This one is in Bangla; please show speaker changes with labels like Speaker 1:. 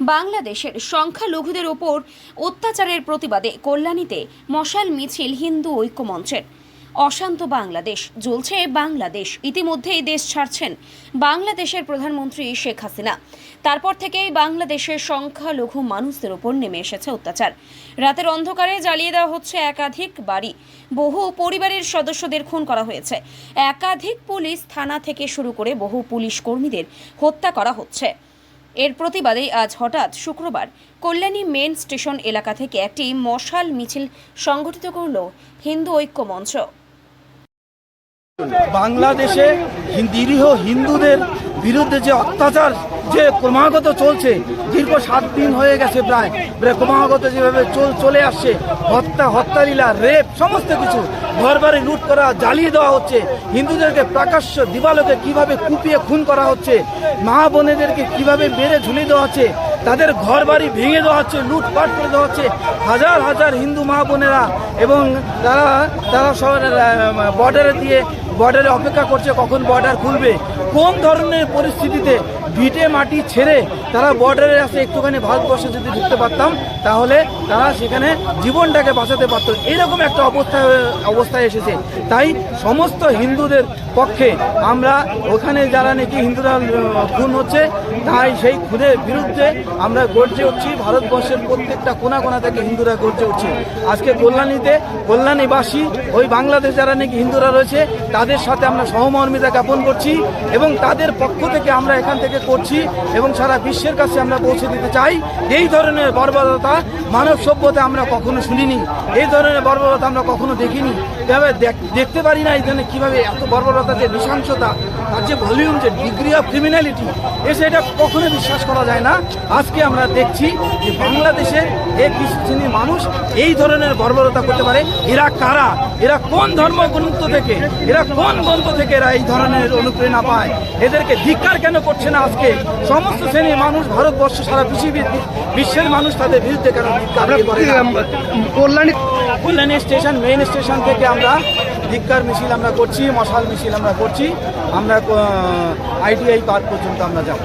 Speaker 1: বাংলাদেশের সংখ্যালঘুদের ওপর অত্যাচারের প্রতিবাদে কল্যাণীতে মশাল মিছিল হিন্দু ঐক্য মঞ্চের অশান্ত বাংলাদেশ জ্বলছে বাংলাদেশ। ইতিমধ্যেই দেশ ছাড়ছেন বাংলাদেশের প্রধানমন্ত্রী শেখ হাসিনা। তারপর থেকেই বাংলাদেশের সংখ্যালঘু মানুষদের ওপর নেমে এসেছে অত্যাচার। রাতের অন্ধকারে জ্বালিয়ে দেওয়া হচ্ছে একাধিক বাড়ি। বহু পরিবারের সদস্যদের খুন করা হয়েছে। একাধিক পুলিশ থানা থেকে শুরু করে বহু পুলিশ কর্মীদের হত্যা করা হচ্ছে। এর প্রতিবাদে আজ হঠাৎ শুক্রবার কল্যাণী মেন স্টেশন এলাকা থেকে একটি মশাল মিছিল সংগঠিত করল হিন্দু ঐক্য মঞ্চ
Speaker 2: বাংলাদেশে নিরীহ হিন্দুদের বিরুদ্ধে যে অত্যাচার, যে ক্রমাগত চলছে, দীর্ঘ সাত দিন হয়ে গেছে প্রায়। প্রায় ক্রমাগত যেভাবে চল- চলে আসছে, হত্যা, হত্যালীলা, রেপ, সমস্ত কিছু ঘর বাড়ি লুট করা, জ্বালিয়ে দেওয়া হচ্ছে। হিন্দুদেরকে প্রাকাশ্য দিবালোকে কীভাবে কুপিয়ে খুন করা হচ্ছে, মা বোনেদেরকে কীভাবে মেরে ঝুলিয়ে দেওয়া হচ্ছে, তাদের ঘর বাড়ি ভেঙে দেওয়া হচ্ছে, লুটপাট করে দেওয়া হচ্ছে। হাজার হাজার হিন্দু মা বোনেরা এবং তারা তারা বর্ডারে দিয়ে বর্ডারে অপেক্ষা করছে কখন বর্ডার খুলবে, কোন ধরনের পরিস্থিতিতে ভিটে মাটি ছেড়ে তারা বর্ডারে আসে একটুখানি ভারতবর্ষে যদি ঢুকতে পারতাম, তাহলে তারা সেখানে জীবনটাকে বাঁচাতে পারত। এরকম একটা অবস্থায় অবস্থায় এসেছে। তাই সমস্ত হিন্দুদের পক্ষে আমরা ওখানে যারা নাকি হিন্দুরা খুন হচ্ছে, তাই সেই খুনের বিরুদ্ধে আমরা গর্জে উঠছি। ভারতবর্ষের প্রত্যেকটা কোনা কোনা থেকে হিন্দুরা গর্জে উঠছে। আজকে কল্যাণীতে, কল্যাণীবাসী, ওই বাংলাদেশ যারা নাকি হিন্দুরা রয়েছে সাথে আমরা সহমর্মিতা জ্ঞাপন করছি এবং তাদের পক্ষ থেকে আমরা এখান থেকে করছি এবং সারা বিশ্বের কাছে আমরা পৌঁছে দিতে চাই। এই ধরনের বর্বরতা মানব সভ্যতা আমরা কখনো শুনিনি। এই ধরনের বর্বরতা আমরা কখনো দেখিনি। দেখ- দেখতে পারি না এই ধরনের কীভাবে এত বর্বরতা, যে নৃশংসতা, তার যে ভলিউম যে ডিগ্রি অফ ক্রিমিনালিটি এসে এটা কখনো বিশ্বাস করা যায় না। আজকে আমরা দেখছি যে বাংলাদেশে এই কিছু শ্রেণির মানুষ এই ধরনের বর্বরতা করতে পারে। এরা কারা? এরা কোন ধর্মগ্রন্থ থেকে? এরা কোন গ্রন্থ থেকে এরা এই ধরনের অনুপ্রেরণা পায়। এদেরকে ধিক্কার কেন করছে না আজকে? সমস্ত শ্রেণির মানুষ ভারতবর্ষ সারা পৃথিবীর বিশ্বের মানুষ তাদের বিরুদ্ধে কেন?
Speaker 3: Kalyani
Speaker 2: Kalyani station main station থেকে আমরা ধিক্কার মিছিল আমরা করছি মশাল মিছিল আমরা করছি। আমরা আইটিআই পার্ক পর্যন্ত আমরা যাব।